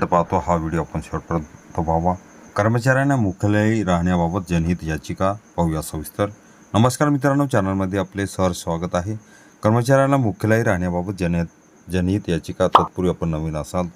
पाहतो हा व्हिडिओ आपण शेवटपर्यंत पाहावा. कर्मचाऱ्यांना मुख्यालयी राहण्याबाबत जनहित याचिका पाहूया सविस्तर. नमस्कार मित्रांनो चॅनलमध्ये आपले सर स्वागत आहे. कर्मचाऱ्यांना मुख्यालयी राहण्याबाबत जनहित जनहित याचिका तत्पूर्वी आपण नवीन असाल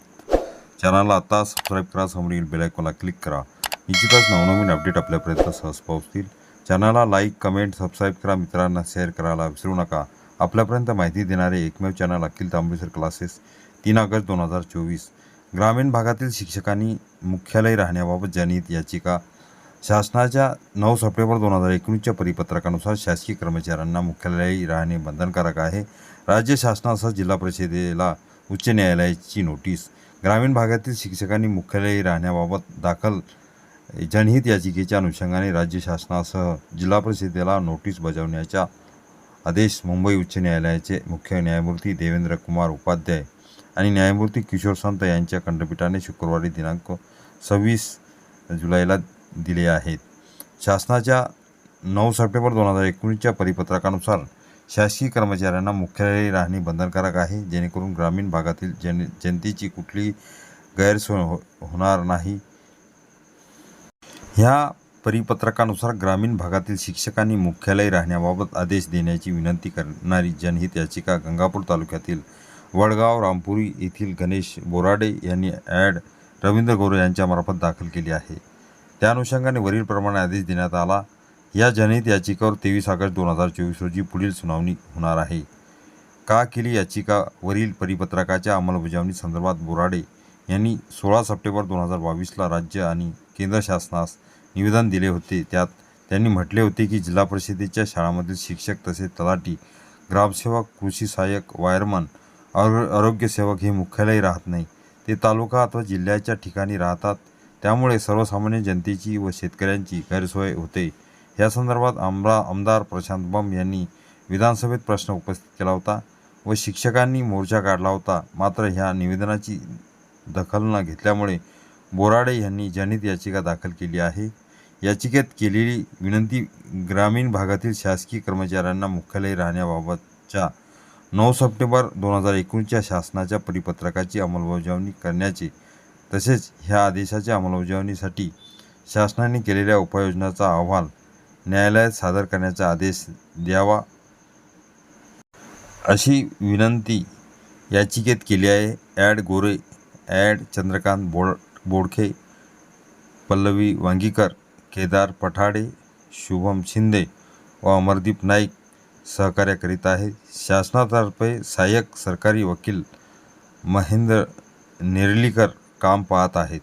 चॅनलला आता सबस्क्राईब करा समोरील बेलायकॉनला क्लिक करा. निश्चितच नवनवीन अपडेट आपल्यापर्यंत सहज पोहोचतील. चॅनलला लाईक कमेंट सबस्क्राईब करा. मित्रांना शेअर करायला विसरू नका. आपल्यापर्यंत माहिती देणारे एकमेव चॅनल अखिल तांबेसर क्लासेस तीन ऑगस्ट दोन हजार चोवीस. ग्रामीण भागातील शिक्षकांनी मुख्यालय राहण्याबाबत जनहित याचिका शासनाच्या नऊ सप्टेंबर दोन हजार एकोणीसच्या परिपत्रकानुसार शासकीय कर्मचाऱ्यांना मुख्यालय राहणे बंधनकारक आहे. राज्य शासनासह जिल्हा परिषदेला उच्च न्यायालयाची नोटीस. ग्रामीण भागातील शिक्षकांनी मुख्यालय राहण्याबाबत दाखल जनहित याचिकेच्या अनुषंगाने राज्य शासनासह जिल्हा परिषदेला नोटीस बजावण्याचा आदेश मुंबई उच्च न्यायालयाचे मुख्य न्यायमूर्ती देवेंद्र कुमार उपाध्याय आणि न्यायमूर्ती किशोर संत यांच्या खंडपीठाने शुक्रवारी दिनांक सव्वीस जुलैला दिले आहेत. शासनाच्या नऊ सप्टेंबर दोन हजार एकोणीसच्या परिपत्रकानुसार शासकीय कर्मचाऱ्यांना मुख्यालयी राहणे बंधनकारक आहे. जेणेकरून ग्रामीण भागातील जन जनतेची कुठली गैरसोय हो होणार नाही. ह्या परिपत्रकानुसार ग्रामीण भागातील शिक्षकांनी मुख्यालय राहण्याबाबत आदेश देण्याची विनंती करणारी जनहित याचिका गंगापूर तालुक्यातील वडगाव रामपुरी येथील गणेश बोराडे यांनी ॲड रवींद्र गोरे यांच्यामार्फत दाखल केली आहे. त्या अनुषंगाने वरीलप्रमाणे आदेश देण्यात आला. या जनहित याचिकेवर तेवीस ऑगस्ट दोन हजार चोवीस रोजी पुढील सुनावणी होणार आहे. का केली याचिका? वरील परिपत्रकाच्या अंमलबजावणी संदर्भात बोराडे यांनी सोळा सप्टेंबर दोन हजार बावीसला राज्य आणि केंद्र शासनास निवेदन दिले होते. त्यात त्यांनी म्हटले होते की जिल्हा परिषदेच्या शाळांमधील शिक्षक तसेच तलाठी ग्रामसेवक कृषी सहाय्यक वायरमन आरो आरोग्यसेवक हे मुख्यालयी राहत नाही. ते तालुका अथवा जिल्ह्याच्या ठिकाणी राहतात. त्यामुळे सर्वसामान्य जनतेची व शेतकऱ्यांची गैरसोय होते. या संदर्भात आमरा आमदार प्रशांत बंब यांनी विधानसभेत प्रश्न उपस्थित केला होता व शिक्षकांनी मोर्चा काढला होता. मात्र ह्या निवेदनाची दखल न घेतल्यामुळे बोराडे यांनी जनहित याचिका दाखल केली आहे. याचिकेत केलेली विनंती ग्रामीण भागातील शासकीय कर्मचाऱ्यांना मुख्यालयी राहण्याबाबतच्या नऊ सप्टेंबर दोन हजार एकोणीसच्या शासनाच्या परिपत्रकाची अंमलबजावणी करण्याचे तसेच ह्या आदेशाच्या अंमलबजावणीसाठी शासनाने केलेल्या उपाययोजनाचा अहवाल न्यायालयात सादर करण्याचा आदेश द्यावा अशी विनंती याचिकेत केली आहे. Add Gore add Chandrakant board Bodkhe Pallavi Wangikar Kedar Pathade Shubham Shinde व अमरदीप नाईक सहकार्य करीत आहे. शासनातर्फे सहाय्यक सरकारी वकील महेंद्र नेर्लीकर काम पाहत आहेत.